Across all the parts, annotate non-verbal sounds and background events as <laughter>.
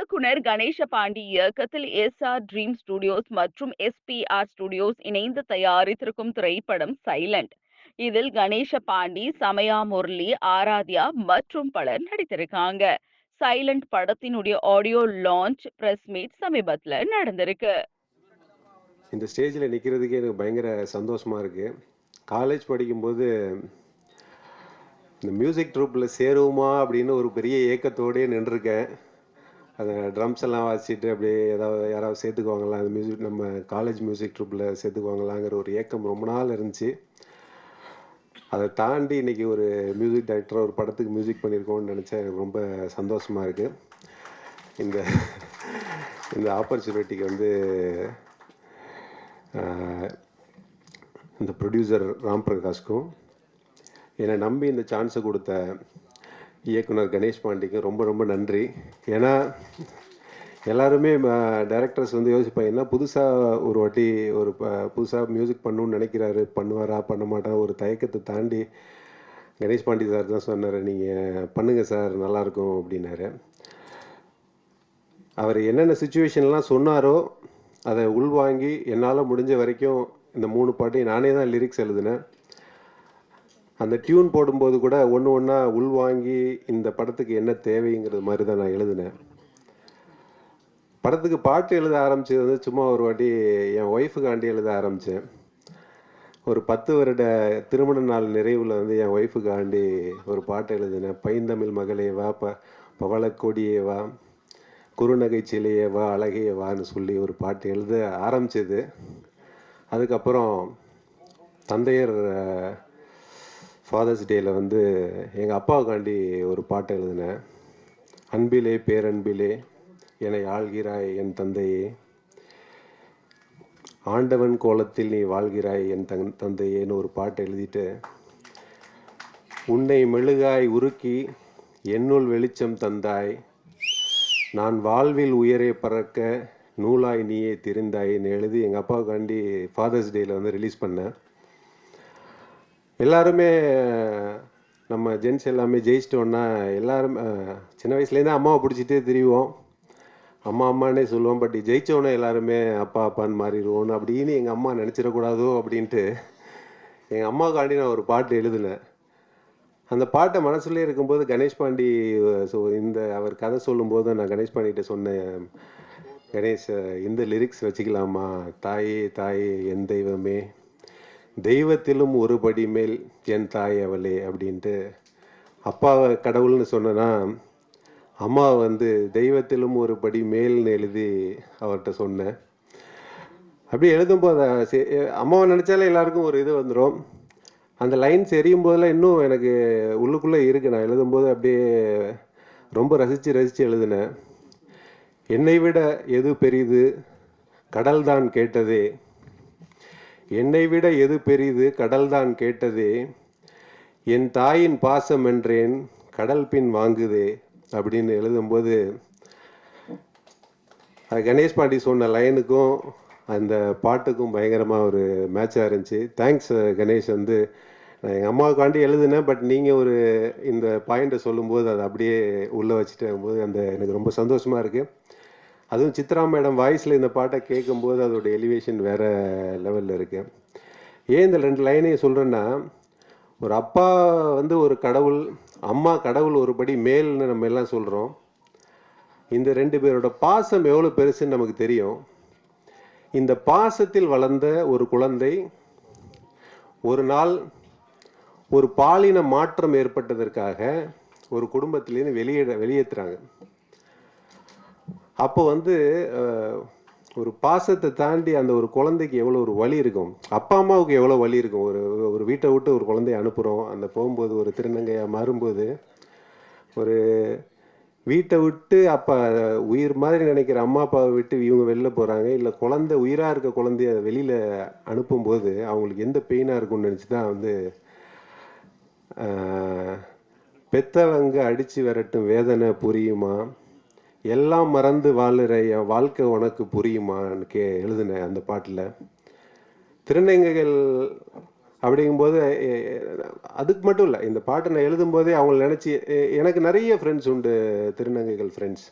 இயக்குனர் கணேச பாண்டி இயக்கத்தில் S R dream studios மற்றும் எஸ்பிஆர் ஸ்டுடியோஸ் இணைந்து தயாரித்திருக்கும் திரைப்படம் சைலண்ட் இதில் கணேச பாண்டி சமயா முரளி ஆராத்யா மற்றும் பலர் நடித்திருக்காங்க. சைலண்ட் படத்தினுடைய ஆடியோ லான்ச் பிரஸ் மீட் சமீபத்தில் நடந்திருக்கு. இந்த ஸ்டேஜில் நிற்கிறதுக்கே எனக்கு பயங்கர சந்தோஷமாக இருக்குது காலேஜ் படிக்கும்போது இந்த மியூசிக் ட்ரூப்பில் சேருவோமா அப்படின்னு ஒரு பெரிய ஏக்கத்தோடயே நின்றுருக்கேன். அதை ட்ரம்ஸ் எல்லாம் வாசிட்டு அப்படியே ஏதாவது யாராவது சேர்த்துக்குவாங்களா? அந்த மியூசிக் நம்ம காலேஜ் மியூசிக் ட்ரூப்பில் சேர்த்துக்குவாங்களாங்கிற ஒரு ஏக்கம் ரொம்ப நாள் இருந்துச்சு. அதை தாண்டி இன்றைக்கி ஒரு மியூசிக் டைரக்டர் ஒரு படத்துக்கு மியூசிக் பண்ணியிருக்கோம்னு நினச்சா எனக்கு ரொம்ப சந்தோஷமாக இருக்குது இந்த இந்த ஆப்பர்ச்சுனிட்டிக்கு வந்து இந்த ப்ரொடியூசர் ராம் பிரகாஷ்க்கும் என்னை நம்பி இந்த சான்ஸை கொடுத்த இயக்குனர் கணேஷ் பாண்டிக்கு ரொம்ப ரொம்ப நன்றி. ஏன்னா எல்லாருமே டைரக்டர்ஸ் வந்து யோசிப்பாங்க என்ன புதுசாக ஒரு வாட்டி ஒரு புதுசாக மியூசிக் பண்ணணும்னு நினைக்கிறாரு பண்ணுவாரா பண்ண மாட்டா ஒரு தயக்கத்தை தாண்டி கணேஷ் பாண்டி சார் தான் சொன்னார் நீங்கள் பண்ணுங்கள் சார் நல்லாயிருக்கும் அப்படின்னாரு. அவர் என்னென்ன சுச்சுவேஷன்லாம் சொன்னாரோ அதை உள்வாங்கி என்னால் முடிஞ்ச வரைக்கும் இந்த மூணு பாட்டையும் நானே தான் லிரிக்ஸ் எழுதினேன். அந்த டியூன் போடும்போது கூட ஒன்று ஒன்றா உள்வாங்கி இந்த படத்துக்கு என்ன தேவைங்கிறது மாதிரி தான் நான் எழுதினேன். படத்துக்கு பாட்டு எழுத ஆரம்பிச்சது வந்து சும்மா ஒரு வாட்டி என் ஒய்ஃபுக்காண்டி எழுத ஆரம்பித்தேன் ஒரு பத்து வருட திருமண நாள் நிறைவில் வந்து என் ஒய்ஃபுக்காண்டி ஒரு பாட்டு எழுதினேன். பைந்தமிழ் மகளே வா ப பவளக்கொடியே வா குறுநகை சிலையே வா அழகையே வான்னு சொல்லி ஒரு பாட்டு எழுத ஆரம்பிச்சது. அதுக்கப்புறம் தந்தையர் ஃபாதர்ஸ் டேயில் வந்து எங்கள் அப்பாவுக்காண்டி ஒரு பாட்டு எழுதினேன். அன்பிலே பேரன்பிலே என்னை ஆள்கிறாய் என் தந்தையே. ஆண்டவன் கோலத்தில் நீ வாழ்கிறாய் என் தன் தந்தையேன்னு ஒரு பாட்டு எழுதிட்டு உன்னை மெழுகாய் உருக்கி என்னுள் வெளிச்சம் தந்தாய். நான் வாழ்வில் உயரே பறக்க நூலாய் நீயே திரிந்தாயின்னு எழுதி எங்கள் அப்பாவுக்காண்டி ஃபாதர்ஸ் டேயில் வந்து ரிலீஸ் பண்ணேன். எல்லாருமே நம்ம ஜென்ஸ் எல்லாமே ஜெயிச்சிட்டோன்னா எல்லாரும் சின்ன வயசுலேருந்தே அம்மாவை பிடிச்சிட்டே திரிவோம். அம்மா அம்மானே சொல்லுவோம். பட் ஜெயித்தோன்னே எல்லாருமே அப்பா அப்பான்னு மாறிடுவோன்னு அப்படின்னு எங்கள் அம்மா நினச்சிடக்கூடாதோ அப்படின்ட்டு எங்கள் அம்மாவுக்காண்டி நான் ஒரு பாட்டு எழுதினேன். அந்த பாட்டை மனசுலேயே இருக்கும்போது கணேஷ் பாண்டி ஸோ இந்த அவர் கதை சொல்லும்போது நான் கணேஷ் பாண்டிகிட்ட சொன்னேன் கணேஷ் இந்த லிரிக்ஸ் வச்சுக்கலாமா? தாயே தாயே என் தெய்வமே. தெய்வத்திலும் ஒரு படி மேல் என் தாய் அவளே அப்படின்ட்டு அப்பாவை கடவுள்னு சொன்னேன்னா அம்மா வந்து தெய்வத்திலும் ஒரு படி மேல்னு எழுதி அவர்கிட்ட சொன்னேன். அப்படி எழுதும்போது அம்மாவை நினச்சாலே எல்லாருக்கும் ஒரு இது வந்துடும் அந்த லைன்ஸ் எரியும் போதெல்லாம் இன்னும் எனக்கு உள்ளுக்குள்ளே இருக்கு. நான் எழுதும்போது அப்படியே ரொம்ப ரசித்து ரசித்து எழுதினேன். என்னை விட எது பெரிது? கடல்தான் கேட்டதே. என்னை விட எது பெரிது? கடல்தான் கேட்டதே. என் தாயின் பாசம் என்றேன் கடல் பின் வாங்குதே அப்படின்னு எழுதும்போது கணேஷ் பாண்டி சொன்ன லைனுக்கும் அந்த பாட்டுக்கும் பயங்கரமாக ஒரு மேட்சாக இருந்துச்சு. தேங்க்ஸ் கணேஷ் வந்து நான் எங்கள் அம்மாவுக்காண்டி எழுதினேன் பட் நீங்கள் ஒரு இந்த பாயிண்ட்டை சொல்லும்போது அதை அப்படியே உள்ளே வச்சுட்டு போது அந்த எனக்கு ரொம்ப சந்தோஷமாக இருக்குது அதுவும் சித்ரா மேடம் வாய்ஸில் இந்த பாட்டை கேட்கும்போது அதோட எலிவேஷன் வேறு லெவலில் இருக்குது ஏன் இந்த ரெண்டு லைனையும் சொல்கிறேன்னா ஒரு அப்பா வந்து ஒரு கடவுள் அம்மா கடவுள் ஒரு படி மேல்னு நம்ம எல்லாம் சொல்கிறோம் இந்த ரெண்டு பேரோட பாசம் எவ்வளோ பெருசுன்னு நமக்கு தெரியும். இந்த பாசத்தில் வளர்ந்த ஒரு குழந்தை ஒரு நாள் ஒரு பாலின மாற்றம் ஏற்பட்டதற்காக ஒரு குடும்பத்திலேருந்து வெளியே வெளியேற்றுறாங்க. அப்போ வந்து ஒரு பாசத்தை தாண்டி அந்த ஒரு குழந்தைக்கு எவ்வளோ ஒரு வலி இருக்கும். அப்பா அம்மாவுக்கு எவ்வளோ வலி இருக்கும். ஒரு ஒரு வீட்டை விட்டு ஒரு குழந்தைய அனுப்புகிறோம் அந்த போகும்போது ஒரு திருநங்கையாக மாறும்போது ஒரு வீட்டை விட்டு அப்போ உயிர் மாதிரி நினைக்கிற அம்மா அப்பாவை விட்டு இவங்க வெளில போகிறாங்க இல்லை குழந்தை உயிராக இருக்க குழந்தைய வெளியில் அனுப்பும்போது அவங்களுக்கு எந்த பெயினாக இருக்கும்னு நினச்சி தான் வந்து பெத்தவங்க அடித்து விரட்டும் வேதனை புரியுமா? எல்லாம் மறந்து வாழுற என் வாழ்க்கை உனக்கு புரியுமான்னு கே எழுதினேன் அந்த பாட்டில். திருநங்கைகள் அப்படிங்கும்போது அதுக்கு மட்டும் இல்லை இந்த பாட்டை நான் எழுதும்போதே அவங்கள நினச்சி எனக்கு நிறைய ஃப்ரெண்ட்ஸ் உண்டு திருநங்கைகள் ஃப்ரெண்ட்ஸ்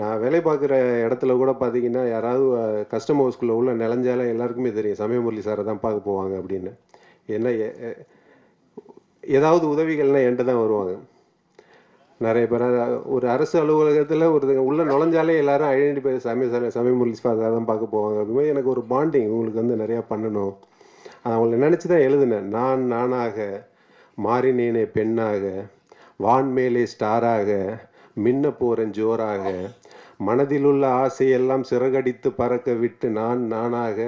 நான் வேலை பார்க்குற இடத்துல கூட பார்த்தீங்கன்னா யாராவது கஸ்டம் ஹவுஸ்குள்ளே உள்ள நிலஞ்சாலே எல்லாருக்குமே தெரியும் சமயமுரளி சாரை தான் பார்க்க போவாங்க அப்படின்னு. என்ன ஏதாவது உதவிகள்னால் என்கிட்ட தான் வருவாங்க. நிறைய பேர். ஒரு அரசு அலுவலகத்தில் ஒரு உள்ளே நுழைஞ்சாலே எல்லாரும் ஐடென்டிஃபை சமய சமய சமயமுரளி சாரை தான் பார்க்க போவாங்க. அப்படிமாதிரி எனக்கு ஒரு பாண்டிங் உங்களுக்கு வந்து நிறையா பண்ணணும். அது அவங்கள நினச்சி தான் எழுதினேன். நான் நானாக மாறினேனே பெண்ணாக வான்மேலே ஸ்டாராக மின்ன போகிறேன் ஜோராக மனதிலுள்ள ஆசையெல்லாம் சிறகடித்து பறக்க விட்டு நான் நானாக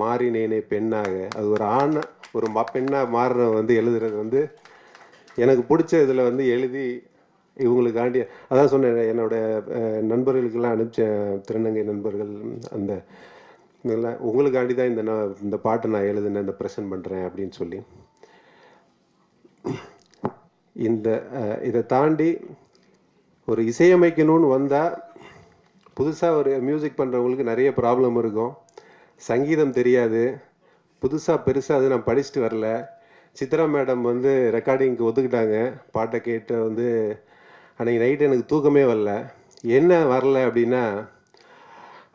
மாறினேனே பெண்ணாக. அது ஒரு ஆண் ஒரு ம பெண்ணாக மாறுற வந்து எழுதுறது வந்து எனக்கு பிடிச்ச இதில் வந்து எழுதி இவங்களுக்காண்டி அதான் சொன்னேன் என்னோட நண்பர்களுக்கெல்லாம் அனுப்பிச்சேன் திருநங்கை நண்பர்கள் அந்த இதெல்லாம் உங்களுக்காண்டி தான் இந்த நான் இந்த பாட்டை நான் எழுதுனேன் இந்த ப்ரெசன்ட் பண்ணுறேன் அப்படின்னு சொல்லி. இந்த இதை தாண்டி ஒரு இசையமைக்கணும்னு வந்தால் புதுசாக ஒரு மியூசிக் பண்ணுறவங்களுக்கு நிறைய ப்ராப்ளம் இருக்கும். சங்கீதம் தெரியாது. புதுசாக பெருசாக அது நான் படிச்சுட்டு வரல. சித்ரா மேடம் வந்து ரெக்கார்டிங்க்கு ஒத்துக்கிட்டாங்க. பாட்டை கேட்டு வந்து அன்றைக்கி நைட்டு எனக்கு தூக்கமே வரல. என்ன வரல அப்படின்னா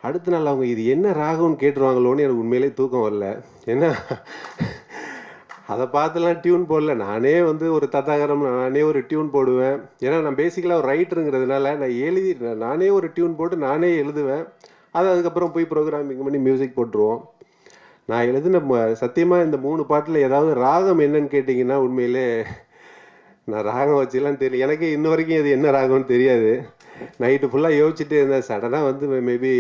அடுத்த நாள் அவங்க இது என்ன ராகம்னு கேட்டுருவாங்களோன்னு எனக்கு உண்மையிலே தூக்கம் வரல. ஏன்னா அதை பார்த்துலாம் டியூன் போடல. நானே வந்து ஒரு தத்தாகரம் நானே ஒரு டியூன் போடுவேன். ஏன்னா நான் பேசிக்கலாக ஒரு ரைட்டருங்கிறதுனால நான் எழுதி நானே ஒரு டியூன் போட்டு நானே எழுதுவேன். அதை அதுக்கப்புறம் போய் ப்ரோக்ராமிங் பண்ணி மியூசிக் போட்டுருவோம். நான் எழுதின சத்தியமாக இந்த மூணு பாட்டில் ஏதாவது ராகம் என்னன்னு கேட்டிங்கன்னா உண்மையிலே நான் ராகம் வச்சுலாம் தெரியல. எனக்கு இன்ன வரைக்கும் இது என்ன ராகம்னு தெரியாது. நைட்டு ஃபுல்லாக யோசிச்சுட்டே இருந்தேன். சடனாக வந்து மேபி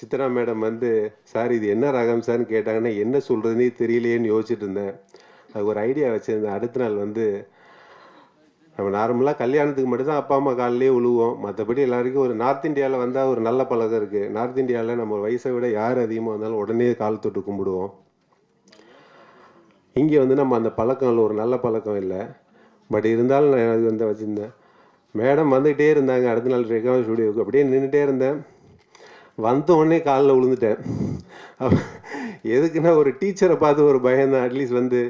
சித்ரா மேடம் வந்து சார் இது என்ன ராகம் சார்னு கேட்டாங்கன்னா என்ன சொல்கிறதுனே தெரியலையேன்னு யோசிச்சுட்டு இருந்தேன். அது ஒரு ஐடியா வச்சுருந்தேன். அடுத்த நாள் வந்து நம்ம நார்மலாக கல்யாணத்துக்கு மட்டும்தான் அப்பா அம்மா காலிலே உழுவோம். மற்றபடி எல்லாருக்கும் ஒரு நார்த் இந்தியாவில் வந்தால் ஒரு நல்ல பழக்கம் இருக்குது நார்த் இந்தியாவில் நம்ம வயசை விட யார் அதிகமாக வந்தாலும் உடனே கால் தொட்டு கும்பிடுவோம். இங்கே வந்து நம்ம அந்த பழக்கம் இல்லை. ஒரு நல்ல பழக்கம் இல்லை. பட் இருந்தாலும் நான் அது வந்து வச்சுருந்தேன். மேடம் வந்துக்கிட்டே இருந்தாங்க அடுத்த நாள் ரெக்கார்ட் ஸ்டுடியோவுக்கு அப்படியே நின்றுட்டே இருந்தேன். வந்த உடனே காலில் விழுந்துட்டேன். எதுக்குன்னா ஒரு டீச்சரை பார்த்து ஒரு பயம்தான் அட்லீஸ்ட் வந்து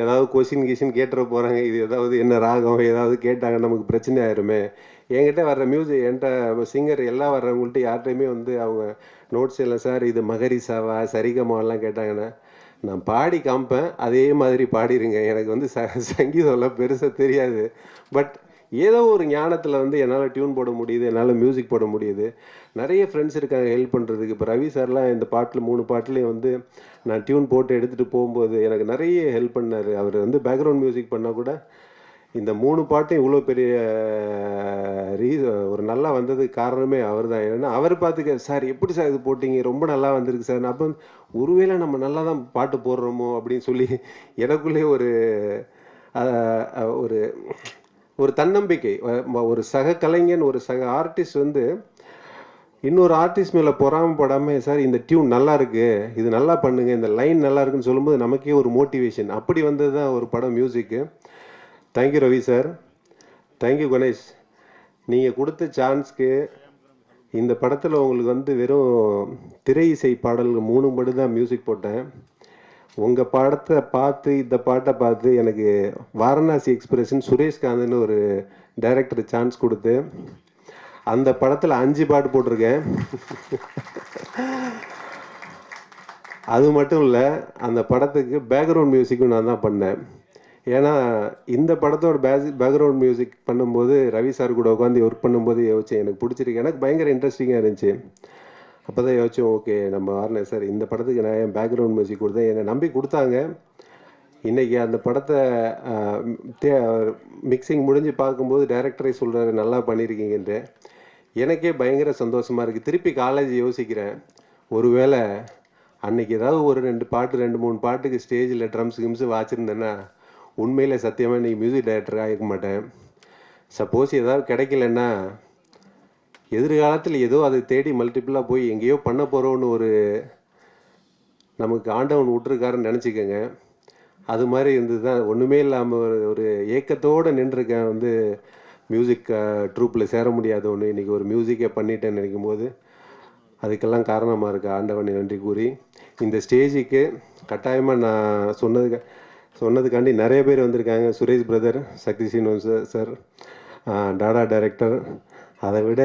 ஏதாவது கொஷின் கிஷின் கேட்டுற போகிறாங்க இது ஏதாவது என்ன ராகம் ஏதாவது கேட்டாங்க நமக்கு பிரச்சனை ஆயிருமே. என்கிட்ட வர்ற மியூசிக் என்கிட்ட சிங்கர் எல்லாம் வர்றவங்கள்ட்ட யார்கிட்டையுமே வந்து அவங்க நோட்ஸ் எல்லாம் சார் இது மகரிசாவா சரிகமாவெல்லாம் கேட்டாங்கன்னா நான் பாடி காமிப்பேன். அதே மாதிரி பாடிருங்க. எனக்கு வந்து ச சங்கீதம்லாம் பெருசாக தெரியாது. பட் ஏதோ ஒரு ஞானத்தில் வந்து என்னால் டியூன் போட முடியுது என்னால் மியூசிக் போட முடியுது. நிறைய ஃப்ரெண்ட்ஸ் இருக்காங்க ஹெல்ப் பண்ணுறதுக்கு இப்போ ரவி சார்லாம் இந்த பாட்டில் மூணு பாட்டுலேயும் வந்து நான் டியூன் போட்டு எடுத்துகிட்டு போகும்போது எனக்கு நிறைய ஹெல்ப் பண்ணார். அவர் வந்து பேக்ரவுண்ட் மியூசிக் பண்ணால் கூட இந்த மூணு பாட்டும் இவ்வளோ பெரிய ரீ ஒரு நல்லா வந்ததுக்கு காரணமே அவர் தான் ஏன்னா அவர் பார்த்துக்க சார் எப்படி சார் இது போட்டீங்க? ரொம்ப நல்லா வந்திருக்கு சார். அப்போ ஒருவேளை நம்ம நல்லா தான் பாட்டு போடுறோமோ? அப்படின்னு சொல்லி எனக்குள்ளே ஒரு ஒரு ஒரு தன்னம்பிக்கை. ஒரு சக கலைஞன் ஒரு சக ஆர்டிஸ்ட் வந்து இன்னொரு ஆர்டிஸ்ட் மேலே பொறாமப்படாமல் சார் இந்த டியூன் நல்லா இருக்கு. இது நல்லா பண்ணுங்க. இந்த லைன் நல்லா இருக்குன்னு சொல்லும்போது நமக்கே ஒரு மோட்டிவேஷன். அப்படி வந்தது தான் ஒரு படம் மியூசிக்கு. Thank you Ravi sir thank you Ganesh நீங்கள் கொடுத்த சான்ஸ்க்கு இந்த படத்தில் உங்களுக்கு வந்து வெறும் திரை இசை பாடல்கள் மூணு மட்டும் தான் மியூசிக் போட்டேன். உங்கள் படத்தை பார்த்து இந்த பாட்டை பார்த்து எனக்கு வாரணாசி எக்ஸ்பிரஷன் சுரேஷ்காந்த்னு ஒரு டைரக்டர் சான்ஸ் கொடுத்து அந்த படத்தில் அஞ்சு பாட்டு போட்டிருக்கேன். அது மட்டும் இல்லை அந்த படத்துக்கு பேக்ரவுண்ட் மியூசிக்கும் நான் தான் பண்ணேன். ஏன்னா இந்த படத்தோட பேஸ் பேக்ரவுண்ட் மியூசிக் பண்ணும்போது ரவி சார் கூட உட்காந்து ஒர்க் பண்ணும்போது யோசிச்சேன் எனக்கு பிடிச்சிருக்கு. எனக்கு பயங்கர இன்ட்ரெஸ்டிங்காக இருந்துச்சு. அப்போ தான் யோசிச்சோம் ஓகே நம்ம வாரணே சார் இந்த படத்துக்கு நான் என் பேக்ரவுண்ட் மியூசிக் கொடுத்தேன்? என்னை நம்பி கொடுத்தாங்க. இன்றைக்கி அந்த படத்தை மிக்சிங் முடிஞ்சு பார்க்கும்போது டைரக்டரே சொல்கிறாரு நல்லா பண்ணியிருக்கீங்கன்ட்டு எனக்கே பயங்கர சந்தோஷமாக இருக்குது திருப்பி காலேஜ் யோசிக்கிறேன். ஒருவேளை அன்னைக்கு ஏதாவது ஒரு ரெண்டு பாட்டு ரெண்டு மூணு பாட்டுக்கு ஸ்டேஜில் ட்ரம்ஸ் கிம்ஸு வாச்சிருந்தேன்னா உண்மையில் சத்தியமாக இன்னைக்கு மியூசிக் டைரக்டராக இருக்க மாட்டேன். சப்போஸ் ஏதாவது கிடைக்கலன்னா எதிர்காலத்தில் ஏதோ அதை தேடி மல்டிப்புளாக போய் எங்கேயோ பண்ண போகிறோன்னு ஒரு நமக்கு ஆண்டவன் விட்டுருக்காருன்னு நினச்சிக்கோங்க. அது மாதிரி இருந்தது தான் ஒன்றுமே இல்லாமல் ஒரு ஏக்கத்தோடு நின்றுருக்கேன். வந்து மியூசிக் ட்ரூப்பில் சேர முடியாத ஒன்று இன்றைக்கி ஒரு மியூசிக்கை பண்ணிட்டேன்னு நினைக்கும் போது அதுக்கெல்லாம் காரணமாக இருக்குது ஆண்டவனை நன்றி கூறி இந்த ஸ்டேஜுக்கு கட்டாயமாக நான் சொன்னதுக்கு சொன்னதுக்காண்டி நிறைய பேர் வந்திருக்காங்க. சுரேஷ் பிரதர் சக்தி சீனு சார் டாடா டைரக்டர். அதை விட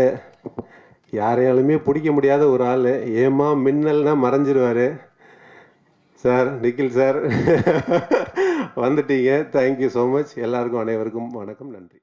யாரையாலுமே பிடிக்க முடியாத ஒரு ஆள். ஏமா மின்னல்னா மறைஞ்சிருவார். Sir Nikhil sir. <laughs> வந்துட்டீங்க. தேங்க்யூ ஸோ மச் எல்லாருக்கும் அனைவருக்கும் வணக்கம். நன்றி.